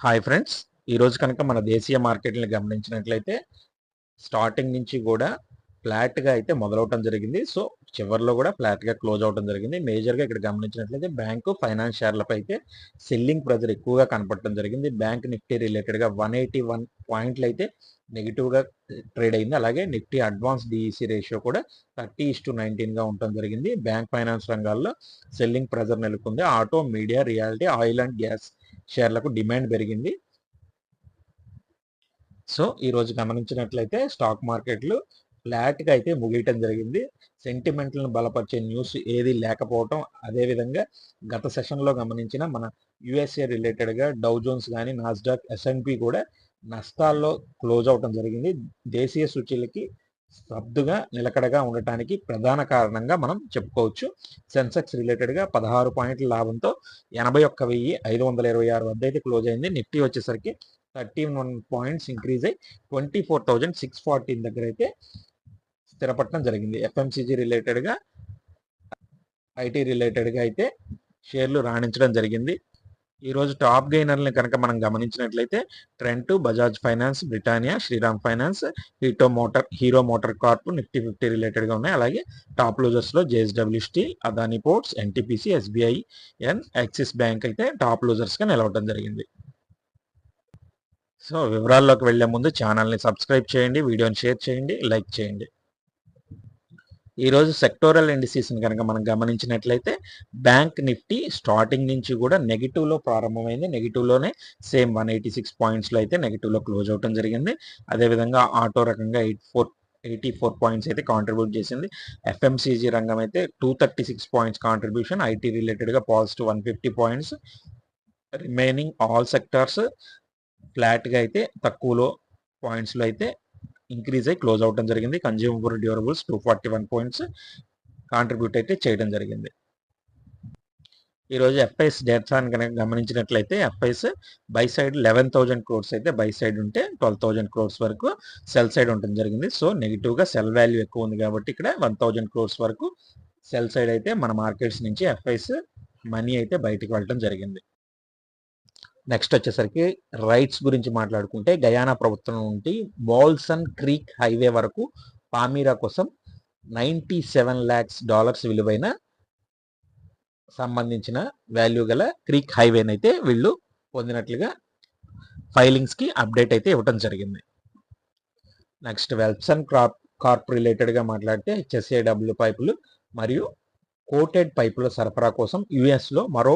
Hi friends ఈరోజు కనుక మన దేశీయ మార్కెట్ని గమనించినట్లయితే స్టార్టింగ్ నుంచి కూడా ఫ్లాట్గా అయితే మొదలవటం జరిగింది. సో చివరిలో కూడా ఫ్లాట్గా క్లోజ్ అవడం జరిగింది. మేజర్గా ఇక్కడ గమనించినట్లయితే బ్యాంకు ఫైనాన్స్ షేర్లపై అయితే సెల్లింగ్ ప్రెజర్ ఎక్కువగా కనపడటం జరిగింది. బ్యాంక్ నిఫ్టీ రిలేటెడ్గా వన్ ఎయిటీ వన్ పాయింట్లు అయితే నెగిటివ్గా ట్రేడ్ అయింది. అలాగే నిఫ్టీ అడ్వాన్స్ డిఈసి రేషియో కూడా థర్టీ ఇస్ టు నైన్టీన్గా ఉండటం జరిగింది. బ్యాంక్ ఫైనాన్స్ రంగాల్లో సెల్లింగ్ ప్రెజర్ నెలకొంది. Auto media realty oil and gas షేర్లకు demand పెరిగింది. సో ఈ రోజు గమనించినట్లయితే స్టాక్ మార్కెట్లు ఫ్లాట్గా అయితే ముగియటం జరిగింది. సెంటిమెంట్లను బలపరిచే న్యూస్ ఏది లేకపోవటం అదేవిధంగా గత సెషన్లో గమనించిన మన యుఎస్ఏ రిలేటెడ్గా డౌ జోన్స్ కానీ నాస్డాక్ ఎస్ఎన్పి కూడా నష్టాల్లో క్లోజ్ అవటం జరిగింది. దేశీయ సూచీలకి స్తబ్దుగా నిలకడగా ఉండటానికి ప్రధాన కారణంగా మనం చెప్పుకోవచ్చు. సెన్సెక్స్ రిలేటెడ్గా పదహారు పాయింట్ల లాభంతో ఎనభై ఒక్క వెయ్యి ఐదు వందల ఇరవై ఆరు వద్ద అయితే క్లోజ్ అయింది. నిఫ్టీ వచ్చేసరికి థర్టీ వన్ పాయింట్స్ ఇంక్రీజ్ అయ్యి twenty four thousand six fourteen దగ్గర అయితే స్థిరపడటం జరిగింది. ఎఫ్ఎంసీజీ రిలేటెడ్గా ఐటీ రిలేటెడ్గా అయితే షేర్లు రాణించడం జరిగింది. ఈరోజు టాప్ గెయినర్ని కనుక మనం గమనించినట్లయితే Trent Bajaj finance Britannia Shriram finance హీటో motor Hero motor corp Nifty fifty రిలేటెడ్గా ఉన్నాయి. అలాగే top లూజర్స్లో JSW steel Adani ports NTPC SBI ఎన్ యాక్సిస్ బ్యాంక్ అయితే టాప్ లూజర్స్గా నిలవడం జరిగింది. సో వివరాల్లోకి వెళ్ళే ముందు ఛానల్ని సబ్స్క్రైబ్ చేయండి వీడియోని షేర్ చేయండి లైక్ చేయండి. ఈరోజు సెక్టోరల్ ఇండిసీస్ని కనుక మనం గమనించినట్లయితే బ్యాంక్ నిఫ్టీ స్టార్టింగ్ నుంచి కూడా నెగిటివ్లో ప్రారంభమైంది. నెగిటివ్లోనే సేమ్ వన్ ఎయిటీ సిక్స్ పాయింట్స్లో అయితే నెగిటివ్లో క్లోజ్ అవటం జరిగింది. అదేవిధంగా ఆటో రకంగా eight four eighty four points అయితే కాంట్రిబ్యూట్ చేసింది. ఎఫ్ఎంసీజీ రంగం అయితే two thirty six points contribution IT రిలేటెడ్గా positive one fifty points remaining all sectors ఫ్లాట్గా అయితే తక్కువలో పాయింట్స్లో అయితే ఇంక్రీజ్ అయ్యి క్లోజ్ అవడం జరిగింది. Consumer durables two forty one points contribute అయితే చేయడం జరిగింది. ఈరోజు ఎఫ్ఐఎస్ డేటాని కనుక గమనించినట్లయితే FIs buy side eleven thousand crores అయితే బై సైడ్ ఉంటే ట్వెల్వ్ థౌజండ్ క్రోర్స్ వరకు సెల్ సైడ్ ఉండడం జరిగింది. సో నెగిటివ్గా సెల్ వాల్యూ ఎక్కువ ఉంది కాబట్టి ఇక్కడ వన్ థౌజండ్ క్రోర్స్ వరకు సెల్ సైడ్ అయితే మన మార్కెట్స్ నుంచి ఎఫ్ఐఎస్ మనీ అయితే బయటకు వెళ్ళడం జరిగింది. నెక్స్ట్ వచ్చేసరికి రైట్స్ గురించి మాట్లాడుకుంటే గయానా ప్రభుత్వం నుండి బాల్సన్ క్రీక్ హైవే వరకు పామీరా కోసం నైంటీ సెవెన్ ల్యాక్స్ డాలర్స్ విలువైన సంబంధించిన వాల్యూ గల క్రీక్ హైవేని అయితే వీళ్ళు పొందినట్లుగా ఫైలింగ్స్కి అప్డేట్ అయితే ఇవ్వటం జరిగింది. నెక్స్ట్ వెల్సన్ క్రాప్ కార్ప్ రిలేటెడ్గా మాట్లాడితే హెచ్ఎస్ఏడబ్ల్యూ పైపులు మరియు కోటెడ్ పైపుల సరఫరా కోసం యుఎస్లో మరో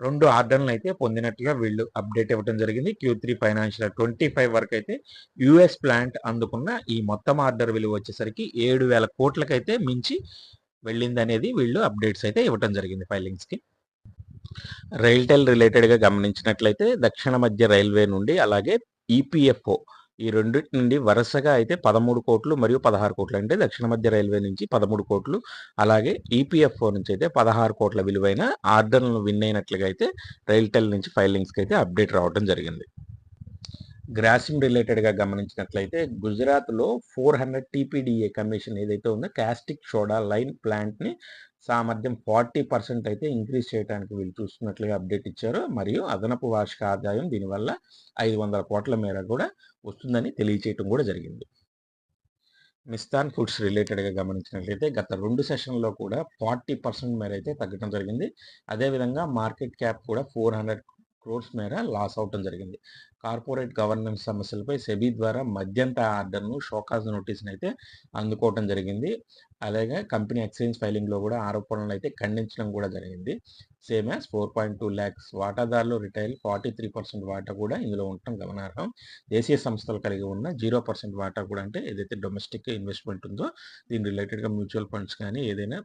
రెండు ఆర్డర్లను అయితే పొందినట్లుగా వీళ్ళు అప్డేట్ ఇవ్వడం జరిగింది. Q three financial twenty five వరకు అయితే యుఎస్ ప్లాంట్ అందుకున్న ఈ మొత్తం ఆర్డర్ విలువ వచ్చేసరికి ఏడు వేల కోట్లకైతే మించి వెళ్ళింది అనేది వీళ్ళు అప్డేట్స్ అయితే ఇవ్వడం జరిగింది ఫైలింగ్స్కి రైల్టెల్ రిలేటెడ్గా గమనించినట్లయితే దక్షిణ మధ్య రైల్వే నుండి అలాగే ఈపీఎఫ్ఓ ఈ రెండింటి నుండి వరుసగా అయితే పదమూడు కోట్లు మరియు పదహారు కోట్లు అంటే దక్షిణ మధ్య రైల్వే నుంచి పదమూడు కోట్లు అలాగే ఈపీఎఫ్ఓ నుంచి అయితే పదహారు కోట్ల విలువైన ఆర్డర్లను విన్ అయినట్లుగా అయితే రైల్టెల్ నుంచి ఫైలింగ్స్కి అయితే అప్డేట్ రావడం జరిగింది. గ్రాసిమ్ రిలేటెడ్గా గమనించినట్లయితే గుజరాత్లో ఫోర్ హండ్రెడ్ టీపీడీఏ కమిషన్ ఏదైతే ఉందో కాస్టిక్ సోడా లైన్ ప్లాంట్ని సామర్థ్యం ఫార్టీ పర్సెంట్ అయితే ఇంక్రీజ్ చేయడానికి వీళ్ళు చూస్తున్నట్లుగా అప్డేట్ ఇచ్చారు. మరియు అదనపు వార్షిక ఆదాయం దీనివల్ల ఐదు వందల కోట్ల మేర కూడా వస్తుందని తెలియచేయటం కూడా జరిగింది. మిస్తాన్ ఫుడ్స్ రిలేటెడ్గా గమనించినట్లయితే గత రెండు సెషన్లో కూడా ఫార్టీ పర్సెంట్ మేర అయితే తగ్గడం జరిగింది. అదేవిధంగా మార్కెట్ క్యాప్ కూడా ఫోర్ హండ్రెడ్ క్రోడ్స్ మేర లాస్ అవటం జరిగింది. కార్పొరేట్ గవర్నెన్స్ సమస్యలపై సెబీ ద్వారా మధ్యంత ఆర్డర్ను షోకాజ్ నోటీస్ని అయితే అందుకోవటం జరిగింది. అలాగే కంపెనీ ఎక్స్చేంజ్ ఫైలింగ్లో కూడా ఆరోపణలు అయితే ఖండించడం కూడా జరిగింది. Same as four point two lakhs వాటాదారులు రిటైల్ ఫార్టీ త్రీ పర్సెంట్ వాటా కూడా ఇందులో ఉండటం గమనార్హం. దేశీయ సంస్థలు కలిగి ఉన్న జీరో పర్సెంట్ వాటా కూడా అంటే ఏదైతే డొమెస్టిక్ ఇన్వెస్ట్మెంట్ ఉందో దీని రిలేటెడ్గా మ్యూచువల్ ఫండ్స్ కానీ ఏదైనా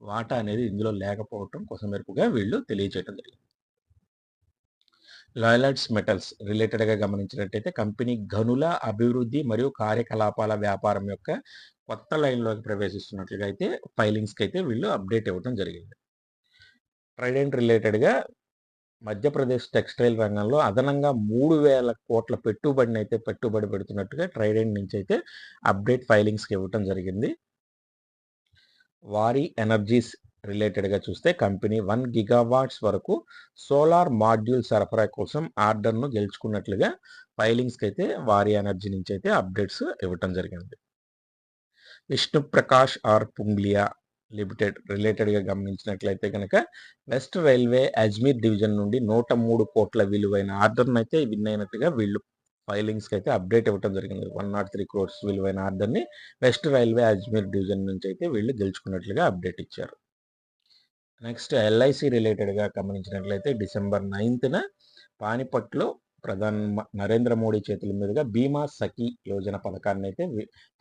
వాటా అనేది ఇందులో లేకపోవటం కోసం మేరకుగా వీళ్ళు తెలియజేయడం జరిగింది. లాయలైట్స్ మెటల్స్ రిలేటెడ్గా గమనించినట్టయితే కంపెనీ గనుల అభివృద్ధి మరియు కార్యకలాపాల వ్యాపారం యొక్క కొత్త లైన్లోకి ప్రవేశిస్తున్నట్లుగా అయితే ఫైలింగ్స్కి అయితే వీళ్ళు అప్డేట్ ఇవ్వడం జరిగింది. ట్రైడెంట్ రిలేటెడ్గా మధ్యప్రదేశ్ టెక్స్టైల్ రంగంలో అదనంగా మూడు వేల కోట్ల పెట్టుబడిని అయితే పెట్టుబడి పెడుతున్నట్టుగా ట్రైడెంట్ నుంచి అయితే అప్డేట్ ఫైలింగ్స్కి ఇవ్వటం జరిగింది. వారి ఎనర్జీస్ రిలేటెడ్గా చూస్తే కంపెనీ వన్ గిగావాట్స్ వరకు సోలార్ మాడ్యూల్ సరఫరా కోసం ఆర్డర్ను గెలుచుకున్నట్లుగా ఫైలింగ్స్కి అయితే వారి ఎనర్జీ నుంచి అయితే అప్డేట్స్ ఇవ్వటం జరిగింది. విష్ణు ప్రకాష్ ఆర్ పుంగ్లియా లిమిటెడ్ రిలేటెడ్గా గమనించినట్లయితే కనుక వెస్ట్ రైల్వే అజ్మీర్ డివిజన్ నుండి నూట మూడు కోట్ల విలువైన ఆర్డర్ను అయితే విన్ అయినట్టుగా వీళ్ళు ఫైలింగ్స్కి అయితే అప్డేట్ ఇవ్వడం జరిగింది. వన్ నాట్ త్రీ క్రోర్స్ విలువైన ఆర్డర్ని వెస్ట్ రైల్వే అజ్మీర్ డివిజన్ నుంచి అయితే వీళ్ళు గెలుచుకున్నట్లుగా అప్డేట్ ఇచ్చారు. నెక్స్ట్ ఎల్ఐసి రిలేటెడ్గా గమనించినట్లయితే డిసెంబర్ నైన్త్న పానిపట్లో ప్రధాన నరేంద్ర మోడీ చేతుల మీదుగా బీమా సఖీ యోజన పథకాన్ని అయితే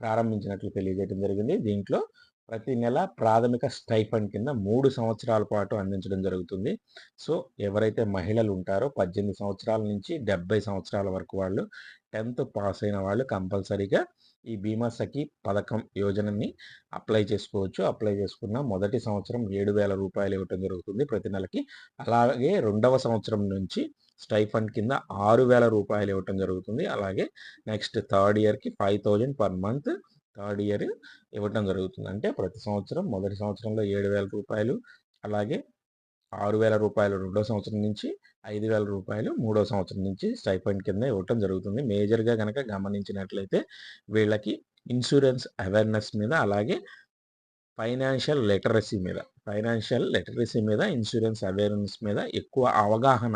ప్రారంభించినట్లు తెలియజేయడం జరిగింది. దీంట్లో ప్రతి నెల ప్రాథమిక స్టైఫండ్ కింద మూడు సంవత్సరాల పాటు అందించడం జరుగుతుంది. సో ఎవరైతే మహిళలు ఉంటారో పద్దెనిమిది సంవత్సరాల నుంచి డెబ్బై సంవత్సరాల వరకు వాళ్ళు టెన్త్ పాస్ అయిన వాళ్ళు కంపల్సరీగా ఈ బీమా సఖి పథకం యోజనని అప్లై చేసుకోవచ్చు. అప్లై చేసుకున్న మొదటి సంవత్సరం ఏడు వేల రూపాయలు ఇవ్వటం జరుగుతుంది ప్రతి నెలకి. అలాగే రెండవ సంవత్సరం నుంచి స్టైఫండ్ కింద ఆరు వేల రూపాయలు ఇవ్వటం జరుగుతుంది. అలాగే నెక్స్ట్ థర్డ్ ఇయర్కి five thousand per month third year ఇవ్వటం జరుగుతుంది. అంటే ప్రతి సంవత్సరం మొదటి సంవత్సరంలో ఏడు వేల రూపాయలు అలాగే ఆరు వేల రూపాయలు రెండో సంవత్సరం నుంచి ఐదు వేల రూపాయలు మూడో సంవత్సరం నుంచి స్టైఫండ్ కింద ఇవ్వటం జరుగుతుంది. మేజర్గా కనుక గమనించినట్లయితే వీళ్ళకి ఇన్సూరెన్స్ అవేర్నెస్ మీద అలాగే ఫైనాన్షియల్ లిటరసీ మీద ఫైనాన్షియల్ లిటరసీ మీద ఇన్సూరెన్స్ అవేర్నెస్ మీద ఎక్కువ అవగాహన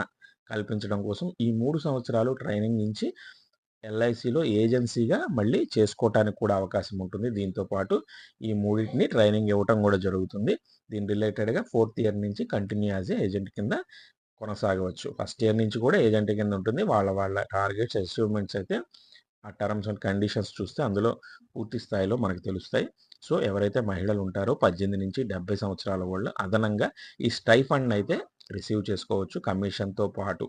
కల్పించడం కోసం ఈ మూడు సంవత్సరాలు ట్రైనింగ్ నుంచి ఎల్ఐసిలో ఏజెన్సీగా మళ్ళీ చేసుకోవటానికి కూడా అవకాశం ఉంటుంది. దీంతో పాటు ఈ మూడింటిని ట్రైనింగ్ ఇవ్వటం కూడా జరుగుతుంది. దీని రిలేటెడ్గా ఫోర్త్ ఇయర్ నుంచి కంటిన్యూ యాజ్ ఏజెంట్ కింద కొనసాగవచ్చు. ఫస్ట్ ఇయర్ నుంచి కూడా ఏజెంట్ కింద ఉంటుంది. వాళ్ళ వాళ్ళ టార్గెట్స్ అచీవ్మెంట్స్ అయితే ఆ టర్మ్స్ అండ్ కండిషన్స్ చూస్తే అందులో పూర్తి స్థాయిలో మనకు తెలుస్తాయి. సో ఎవరైతే మహిళలు ఉంటారో పద్దెనిమిది నుంచి డెబ్బై సంవత్సరాల వాళ్ళు అదనంగా ఈ స్టైఫండ్ అయితే రిసీవ్ చేసుకోవచ్చు. కమిషన్తో పాటు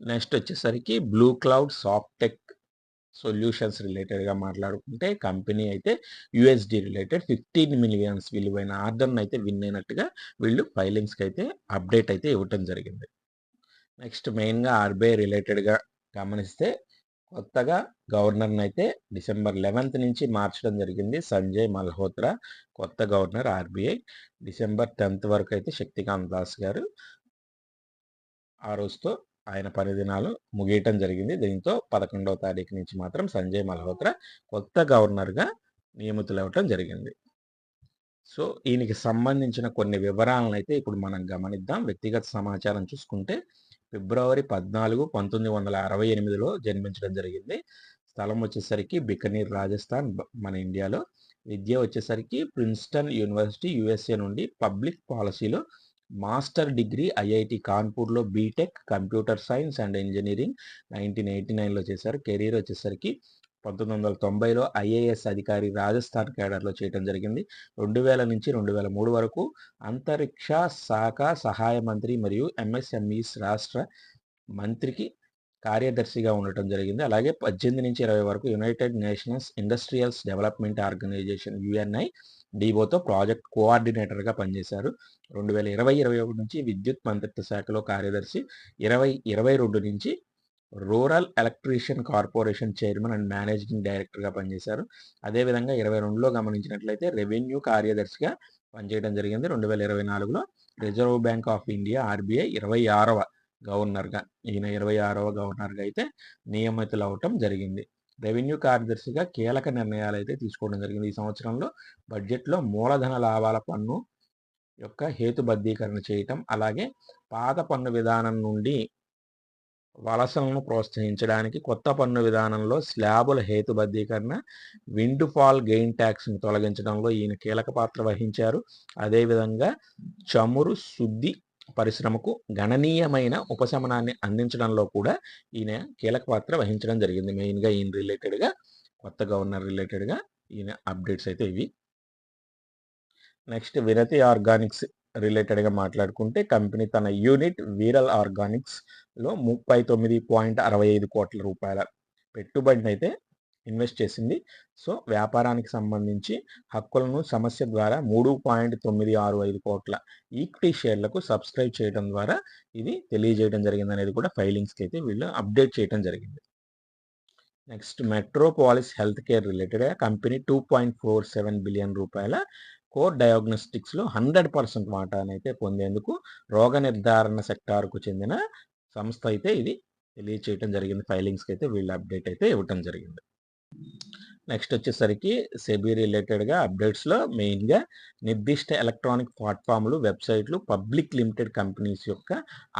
నెక్స్ట్ వచ్చేసరికి బ్లూ క్లౌడ్ సాఫ్టెక్ సొల్యూషన్స్ రిలేటెడ్గా మాట్లాడుకుంటే కంపెనీ అయితే యుఎస్డి రిలేటెడ్ ఫిఫ్టీన్ మిలియన్స్ విలువైన ఆర్డర్ని అయితే విన్ అయినట్టుగా వీళ్ళు ఫైలింగ్స్కి అయితే అప్డేట్ అయితే ఇవ్వటం జరిగింది. నెక్స్ట్ మెయిన్గా ఆర్బీఐ రిలేటెడ్గా గమనిస్తే కొత్తగా గవర్నర్ని అయితే డిసెంబర్ లెవెన్త్ నుంచి మార్చడం జరిగింది సంజయ్ మల్హోత్రా కొత్త గవర్నర్ ఆర్బీఐ. డిసెంబర్ టెన్త్ వరకు అయితే శక్తికాంత్ దాస్ గారు ఆ రోజుతో ఆయన పనిదినాలు ముగియటం జరిగింది. దీంతో పదకొండవ తారీఖు నుంచి మాత్రం సంజయ్ మల్హోత్రా కొత్త గవర్నర్గా నియమితులవ్వటం జరిగింది. సో ఈయనకి సంబంధించిన కొన్ని వివరాలను అయితే ఇప్పుడు మనం గమనిద్దాం. వ్యక్తిగత సమాచారం చూసుకుంటే ఫిబ్రవరి పద్నాలుగు పంతొమ్మిది వందల అరవై ఎనిమిదిలో జన్మించడం జరిగింది. స్థలం వచ్చేసరికి బికనీర్ రాజస్థాన్ మన ఇండియాలో. విద్య వచ్చేసరికి ప్రిన్స్టన్ యూనివర్సిటీ యుఎస్ఏ నుండి పబ్లిక్ పాలసీలో master degree IIT కాన్పూర్లో BTech computer science and engineering nineteen eighty నైన్లో చేశారు. కెరీర్ వచ్చేసరికి పంతొమ్మిది వందల తొంభైలో ఐఏఎస్ అధికారి రాజస్థాన్ కేడర్లో చేయడం జరిగింది. రెండు వేల నుంచి రెండు వేల మూడు వరకు అంతరిక్ష శాఖ సహాయ మంత్రి మరియు ఎంఎస్ఎంఈస్ రాష్ట్ర మంత్రికి కార్యదర్శిగా ఉండటం జరిగింది. అలాగే పద్దెనిమిది నుంచి ఇరవై వరకు United Nationals Industrials Development Organization UNI డీబోతో project కోఆర్డినేటర్గా పనిచేశారు. రెండు వేల ఇరవై ఇరవై ఒకటి నుంచి విద్యుత్ మంత్రిత్వ శాఖలో కార్యదర్శి ఇరవై ఇరవై రెండు నుంచి rural electrician corporation chairman and managing డైరెక్టర్గా పనిచేశారు. అదేవిధంగా ఇరవై రెండులో గమనించినట్లయితే రెవెన్యూ కార్యదర్శిగా పనిచేయడం జరిగింది. రెండు వేల ఇరవై నాలుగులో Reserve Bank of India RBI ఇరవై ఆరవ గవర్నర్గా ఈయన ఇరవై ఆరవ గవర్నర్గా అయితే నియమితులు అవటం జరిగింది. రెవెన్యూ కార్యదర్శిగా కీలక నిర్ణయాలు అయితే తీసుకోవడం జరిగింది. ఈ సంవత్సరంలో బడ్జెట్లో మూలధన లాభాల పన్ను యొక్క హేతుబద్ధీకరణ చేయటం అలాగే పాత పన్ను విధానం నుండి వలసలను ప్రోత్సహించడానికి కొత్త పన్ను విధానంలో స్లాబుల హేతుబద్ధీకరణ విండ్ ఫాల్ గెయిన్ ట్యాక్స్ను తొలగించడంలో ఈయన కీలక పాత్ర వహించారు. అదేవిధంగా చమురు శుద్ధి పరిశ్రమకు గణనీయమైన ఉపశమనాన్ని అందించడంలో కూడా ఈయన కీలక పాత్ర వహించడం జరిగింది. మెయిన్గా ఈయన రిలేటెడ్గా కొత్త గవర్నర్ రిలేటెడ్గా ఈయన అప్డేట్స్ అయితే ఇవి. నెక్స్ట్ వినతి ఆర్గానిక్స్ రిలేటెడ్గా మాట్లాడుకుంటే కంపెనీ తన యూనిట్ వీరల్ ఆర్గానిక్స్లో ముప్పై తొమ్మిది పాయింట్ అరవై ఐదు కోట్ల రూపాయల పెట్టుబడిని అయితే ఇన్వెస్ట్ చేసింది. సో వ్యాపారానికి సంబంధించి హక్కులను సమస్య ద్వారా మూడు పాయింట్ తొమ్మిది ఆరు ఐదు కోట్ల ఈక్విటీ షేర్లకు సబ్స్క్రైబ్ చేయడం ద్వారా ఇది తెలియజేయడం జరిగింది అనేది కూడా ఫైలింగ్స్కి అయితే వీళ్ళు అప్డేట్ చేయడం జరిగింది. నెక్స్ట్ మెట్రోపాలిస్ హెల్త్ కేర్ రిలేటెడ్గా company two point four seven billion రూపాయల కోర్ డయాగ్నోస్టిక్స్లో హండ్రెడ్ పర్సెంట్ వాటానైతే పొందేందుకు రోగ నిర్ధారణ సెక్టార్కు చెందిన సంస్థ అయితే ఇది తెలియచేయటం జరిగింది. ఫైలింగ్స్కి అయితే వీళ్ళు అప్డేట్ అయితే ఇవ్వటం జరిగింది. నెక్స్ట్ వచ్చేసరికి సెబీ రిలేటెడ్గా అప్డేట్స్లో మెయిన్గా నిర్దిష్ట ఎలక్ట్రానిక్ ప్లాట్ఫామ్లు వెబ్సైట్లు పబ్లిక్ లిమిటెడ్ కంపెనీస్ యొక్క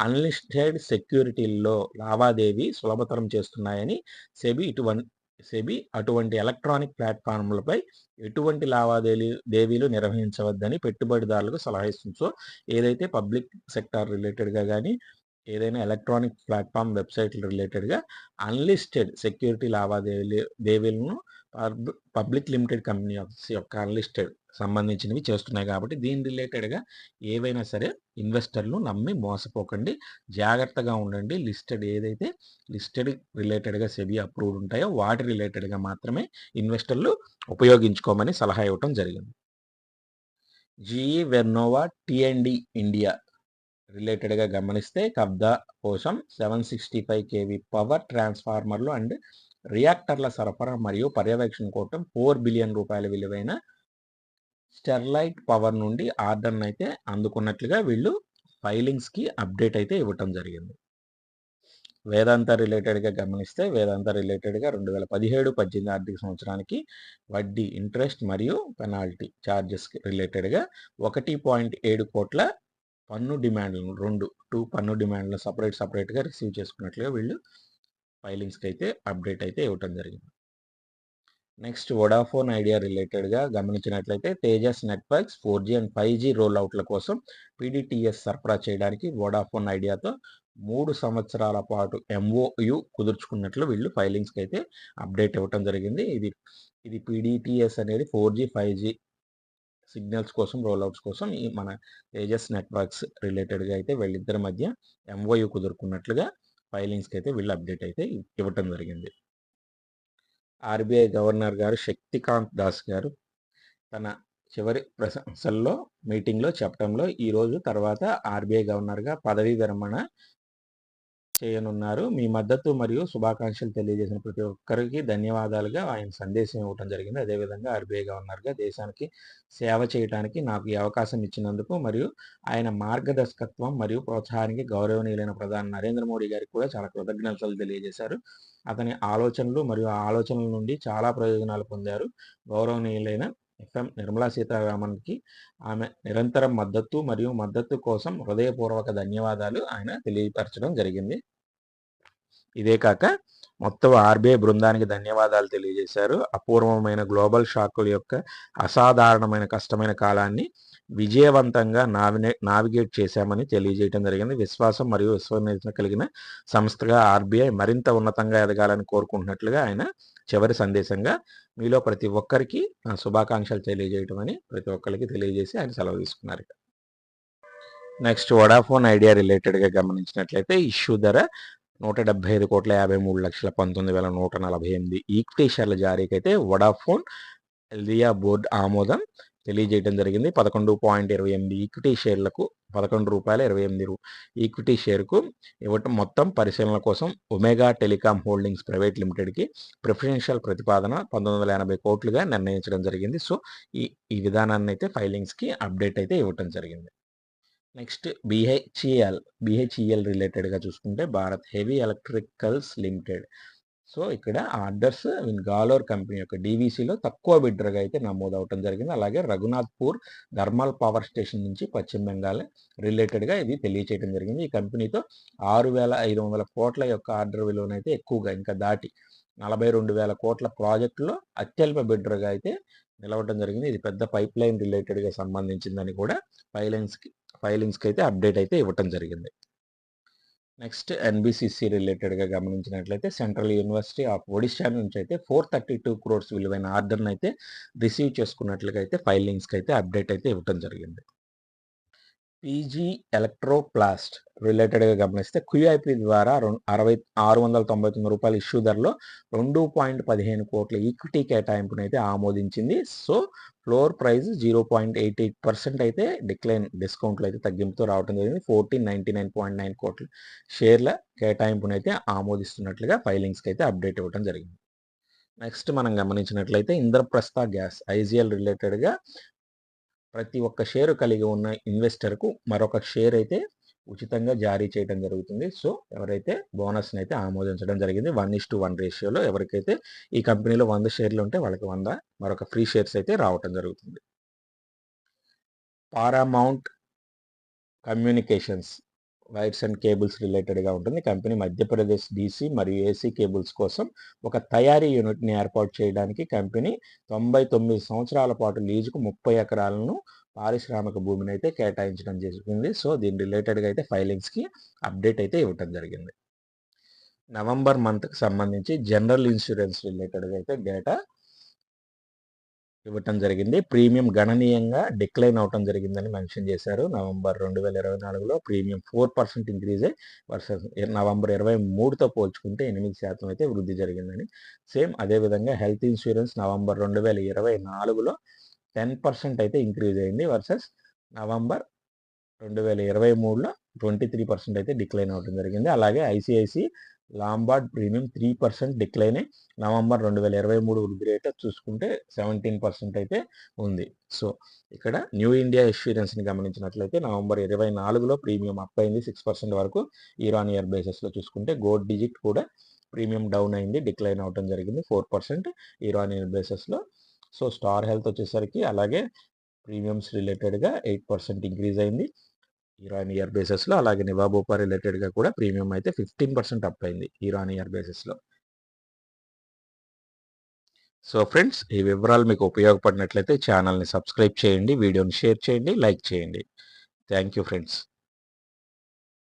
అన్లిస్టెడ్ సెక్యూరిటీల్లో లావాదేవీ సులభతరం చేస్తున్నాయని సెబీ ఇటువంటి సెబీ అటువంటి ఎలక్ట్రానిక్ ప్లాట్ఫామ్లపై ఎటువంటి లావాదేవీ దేవీలు నిర్వహించవద్దని పెట్టుబడిదారులకు సలహా ఇస్తుంది. సో ఏదైతే పబ్లిక్ సెక్టార్ రిలేటెడ్గా కానీ ఏదైనా ఎలక్ట్రానిక్ ప్లాట్ఫామ్ వెబ్సైట్ రిలేటెడ్గా అన్లిస్టెడ్ సెక్యూరిటీ లావాదేవీలు దేవీలను పబ్లిక్ లిమిటెడ్ కంపెనీ యొక్క అన్లిస్టెడ్ సంబంధించినవి చేస్తున్నాయి కాబట్టి దీని రిలేటెడ్గా ఏవైనా సరే ఇన్వెస్టర్లు నమ్మి మోసపోకండి. జాగ్రత్తగా ఉండండి. లిస్టెడ్ ఏదైతే లిస్టెడ్ రిలేటెడ్గా సెబీ అప్రూవ్డ్ ఉంటాయో వాటి రిలేటెడ్గా మాత్రమే ఇన్వెస్టర్లు ఉపయోగించుకోమని సలహా ఇవ్వటం జరిగింది. జీఈ వెర్నోవా టిఎండి ఇండియా రిలేటెడ్గా గమనిస్తే కబ్దా కోసం seven sixty five KV power ట్రాన్స్ఫార్మర్లు అండ్ రియాక్టర్ల సరఫరా మరియు పర్యవేక్షణ కోసం ఫోర్ బిలియన్ రూపాయల విలువైన స్టెర్లైట్ పవర్ నుండి ఆర్డర్ను అయితే అందుకున్నట్లుగా వీళ్ళు ఫైలింగ్స్కి అప్డేట్ అయితే ఇవ్వటం జరిగింది. వేదాంత రిలేటెడ్గా గమనిస్తే వేదాంత రిలేటెడ్గా రెండు వేల పదిహేడు పద్దెనిమిది ఆర్థిక సంవత్సరానికి వడ్డీ ఇంట్రెస్ట్ మరియు పెనాల్టీ ఛార్జెస్కి రిలేటెడ్గా ఒకటి పాయింట్ ఏడు కోట్ల పన్ను డిమాండ్లను రెండు టూ పన్ను డిమాండ్లను సపరేట్ సపరేట్గా రిసీవ్ చేసుకున్నట్లుగా వీళ్ళు ఫైలింగ్స్కి అయితే అప్డేట్ అయితే ఇవ్వటం జరిగింది. నెక్స్ట్ వొడాఫోన్ ఐడియా రిలేటెడ్గా గమనించినట్లయితే Tejas networks four G and five G roll అవుట్ల కోసం పీడిటిఎస్ సరఫరా చేయడానికి వొడాఫోన్ ఐడియాతో మూడు సంవత్సరాల పాటు ఎంఓయు కుదుర్చుకున్నట్లు వీళ్ళు ఫైలింగ్స్కి అయితే అప్డేట్ ఇవ్వటం జరిగింది. ఇది ఇది పీడిటిఎస్ అనేది four G five G signals కోసం రోల్అవుట్స్ కోసం ఈ మన తేజస్ నెట్వర్క్స్ రిలేటెడ్గా అయితే వీళ్ళిద్దరి మధ్య ఎంఓయు కుదురుకున్నట్లుగా ఫైలింగ్స్కి అయితే వీళ్ళు అప్డేట్ అయితే ఇవ్వటం జరిగింది. ఆర్బీఐ గవర్నర్ గారు శక్తికాంత్ దాస్ గారు తన చివరి ప్రశంసల్లో మీటింగ్లో చెప్పడంలో ఈరోజు తర్వాత ఆర్బీఐ గవర్నర్గా పదవీ విరమణ చేయనున్నారు. మీ మద్దతు మరియు శుభాకాంక్షలు తెలియజేసిన ప్రతి ఒక్కరికి ధన్యవాదాలుగా ఆయన సందేశం ఇవ్వడం జరిగింది. అదేవిధంగా ఆర్బీఐ గవర్నర్గా దేశానికి సేవ చేయడానికి నాకు ఈ అవకాశం ఇచ్చినందుకు మరియు ఆయన మార్గదర్శకత్వం మరియు ప్రోత్సాహానికి గౌరవనీయులైన ప్రధాని నరేంద్ర మోడీ గారికి కూడా చాలా కృతజ్ఞతలు తెలియజేశారు. అతని ఆలోచనలు మరియు ఆ ఆలోచనల నుండి చాలా ప్రయోజనాలు పొందారు. గౌరవనీయులైన ఎఫ్ఎం నిర్మలా సీతారామన్కి ఆమె నిరంతరం మద్దతు మరియు మద్దతు కోసం హృదయపూర్వక ధన్యవాదాలు ఆయన తెలియపరచడం జరిగింది. ఇదే కాక మొత్తం ఆర్బీఐ బృందానికి ధన్యవాదాలు తెలియజేశారు. అపూర్వమైన గ్లోబల్ షాకుల యొక్క అసాధారణమైన కష్టమైన కాలాన్ని విజయవంతంగా నావినే నావిగేట్ చేశామని తెలియజేయడం జరిగింది. విశ్వాసం మరియు విశ్వసనీయత కలిగిన సంస్థగా ఆర్బీఐ మరింత ఉన్నతంగా ఎదగాలని కోరుకుంటున్నట్లుగా ఆయన చివరి సందేశంగా మీలో ప్రతి ఒక్కరికి శుభాకాంక్షలు తెలియజేయటం అని ప్రతి ఒక్కరికి తెలియజేసి ఆయన సెలవు తీసుకున్నారు నెక్స్ట్ వడాఫోన్ ఐడియా రిలేటెడ్గా గమనించినట్లయితే ఇష్యూ ధర నూట డెబ్బై ఐదు కోట్ల యాభై మూడు లక్షల పంతొమ్మిది వేల నూట నలభై ఎనిమిది ఈక్విటీ షేర్ల జారీకైతే వడాఫోన్ ఎల్దియా బోర్డు ఆమోదం తెలియజేయడం జరిగింది. పదకొండు పాయింట్ ఇరవై ఎనిమిది ఈక్విటీ షేర్లకు పదకొండు రూపాయల ఇరవై ఎనిమిది రూ ఈక్విటీ షేర్కు ఇవ్వటం మొత్తం పరిశీలన కోసం ఒమేగా టెలికాం హోల్డింగ్స్ ప్రైవేట్ లిమిటెడ్కి ప్రిఫరెన్షియల్ ప్రతిపాదన పంతొమ్మిది వందల ఎనభై కోట్లుగా నిర్ణయించడం జరిగింది. సో ఈ ఈ విధానాన్ని అయితే ఫైలింగ్స్కి అప్డేట్ అయితే ఇవ్వటం జరిగింది. నెక్స్ట్ బిహెచ్ఈఎల్ బిహెచ్ఈఎల్ రిలేటెడ్గా చూసుకుంటే Bharat heavy electricals limited. So ఇక్కడ ఆర్డర్స్ గాలోర్ కంపెనీ యొక్క డీవీసీలో తక్కువ బిడ్డర్గా అయితే నమోదు అవటం జరిగింది. అలాగే రఘునాథ్పూర్ థర్మల్ పవర్ స్టేషన్ నుంచి పశ్చిమ బెంగాల్ రిలేటెడ్గా ఇది తెలియచేయడం జరిగింది. ఈ కంపెనీతో ఆరు వేల ఐదు వందల కోట్ల యొక్క ఆర్డర్ విలువనైతే ఎక్కువగా ఇంకా దాటి నలభై రెండు వేల కోట్ల ప్రాజెక్టులో అత్యల్ప బిడ్డర్గా అయితే నిలవడం జరిగింది. ఇది పెద్ద పైప్ లైన్ రిలేటెడ్గా సంబంధించిందని కూడా ఫైలింగ్స్కి ఫైలింగ్స్కి అయితే అప్డేట్ అయితే ఇవ్వటం జరిగింది. నెక్స్ట్ ఎన్బిసిసి రిలేటెడ్గా గమనించినట్లయితే సెంట్రల్ యూనివర్సిటీ ఆఫ్ ఒడిశా నుంచి అయితే ఫోర్ థర్టీ టూ క్రోర్స్ విలువైన ఆర్డర్ని అయితే రిసీవ్ చేసుకున్నట్లుగా అయితే ఫైలింగ్స్కి అయితే అప్డేట్ అయితే ఇవ్వటం జరిగింది. పీజీ ఎలక్ట్రోప్లాస్ట్ రిలేటెడ్గా గమనిస్తే క్యూఐపి ద్వారా అరవై ఆరు వందల తొంభై తొమ్మిది రూపాయల ఇష్యూ ధరలో రెండు పాయింట్ పదిహేను కోట్ల ఈక్విటీ కేటాయింపును అయితే ఆమోదించింది. So floor price zero point eight eight percent అయితే డిక్లైన్ డిస్కౌంట్లో అయితే తగ్గింపుతో రావడం జరిగింది. Fourteen ninety nine point nine కోట్ల షేర్ల కేటాయింపును అయితే ఆమోదిస్తున్నట్లుగా ఫైలింగ్స్కి అయితే అప్డేట్ ఇవ్వడం జరిగింది. నెక్స్ట్ మనం గమనించినట్లయితే ఇంద్రప్రస్థ గ్యాస్ ఐజీఎల్ రిలేటెడ్గా ప్రతి ఒక్క షేరు కలిగి ఉన్న ఇన్వెస్టర్కు మరొక షేర్ అయితే ఉచితంగా జారీ చేయడం జరుగుతుంది. సో ఎవరైతే బోనస్ని అయితే ఆమోదించడం జరిగింది వన్ ఇస్ టు వన్ రేషియోలో ఎవరికైతే ఈ కంపెనీలో వంద షేర్లు ఉంటే వాళ్ళకి వంద మరొక ఫ్రీ షేర్స్ అయితే రావటం జరుగుతుంది. Paramount communications wires and cables రిలేటెడ్గా ఉంటుంది. కంపెనీ మధ్యప్రదేశ్ డీసీ మరియు ఏసీ కేబుల్స్ కోసం ఒక తయారీ యూనిట్ని ఏర్పాటు చేయడానికి కంపెనీ తొంభై తొమ్మిది సంవత్సరాల పాటు లీజుకు ముప్పై ఎకరాలను పారిశ్రామిక భూమిని అయితే కేటాయించడం జరిగింది. సో దీని రిలేటెడ్గా అయితే ఫైలింగ్స్కి అప్డేట్ అయితే ఇవ్వటం జరిగింది. నవంబర్ మంత్కి సంబంధించి జనరల్ ఇన్సూరెన్స్ రిలేటెడ్గా అయితే డేటా ఇవ్వటం జరిగింది. ప్రీమియం గణనీయంగా డిక్లైన్ అవటం జరిగిందని మెన్షన్ చేశారు. నవంబర్ రెండు వేల ఇరవై నాలుగులో ప్రీమియం ఫోర్ పర్సెంట్ ఇంక్రీజ్ అయ్యి వర్సెస్ నవంబర్ ఇరవై మూడుతో పోల్చుకుంటే ఎనిమిది శాతం అయితే వృద్ధి జరిగిందని. సేమ్ అదేవిధంగా హెల్త్ ఇన్సూరెన్స్ నవంబర్ రెండు వేల ఇరవై నాలుగులో టెన్ పర్సెంట్ అయితే ఇంక్రీజ్ అయింది వర్సెస్ నవంబర్ రెండు వేల ఇరవై మూడులో ట్వంటీ త్రీ పర్సెంట్ అయితే డిక్లైన్ అవడం జరిగింది. అలాగే ICICI Lombard premium three percent decline November రెండు వేల ఇరవై మూడు వృద్ధి రేట్ చూసుకుంటే సెవెంటీన్ పర్సెంట్ అయితే ఉంది. సో ఇక్కడ న్యూ ఇండియా ఇన్సూరెన్స్ని గమనించినట్లయితే నవంబర్ ఇరవై నాలుగులో ప్రీమియం అప్ అయింది సిక్స్ పర్సెంట్ వరకు ఇయర్ ఆన్ ఇయర్ బేసిస్లో చూసుకుంటే గోల్డ్ డిజిట్ కూడా ప్రీమియం డౌన్ అయింది డిక్లైన్ అవడం జరిగింది. Four percent year on year బేసిస్లో సో స్టార్ హెల్త్ వచ్చేసరికి అలాగే ప్రీమియమ్స్ రిలేటెడ్గా ఎయిట్ పర్సెంట్ ఇంక్రీజ్ అయింది. ఇయర్ ఆన్ ఇయర్ బేసిస్లో అలాగే నివాబోపా రిలేటెడ్గా కూడా ప్రీమియం అయితే ఫిఫ్టీన్ పర్సెంట్ అప్ అయింది ఇయర్ ఆన్ ఇయర్ బేసిస్లో. సో ఫ్రెండ్స్ ఈ వివరాలు మీకు ఉపయోగపడినట్లయితే ఛానల్ని సబ్స్క్రైబ్ చేయండి వీడియోని షేర్ చేయండి లైక్ చేయండి. Thank you friends.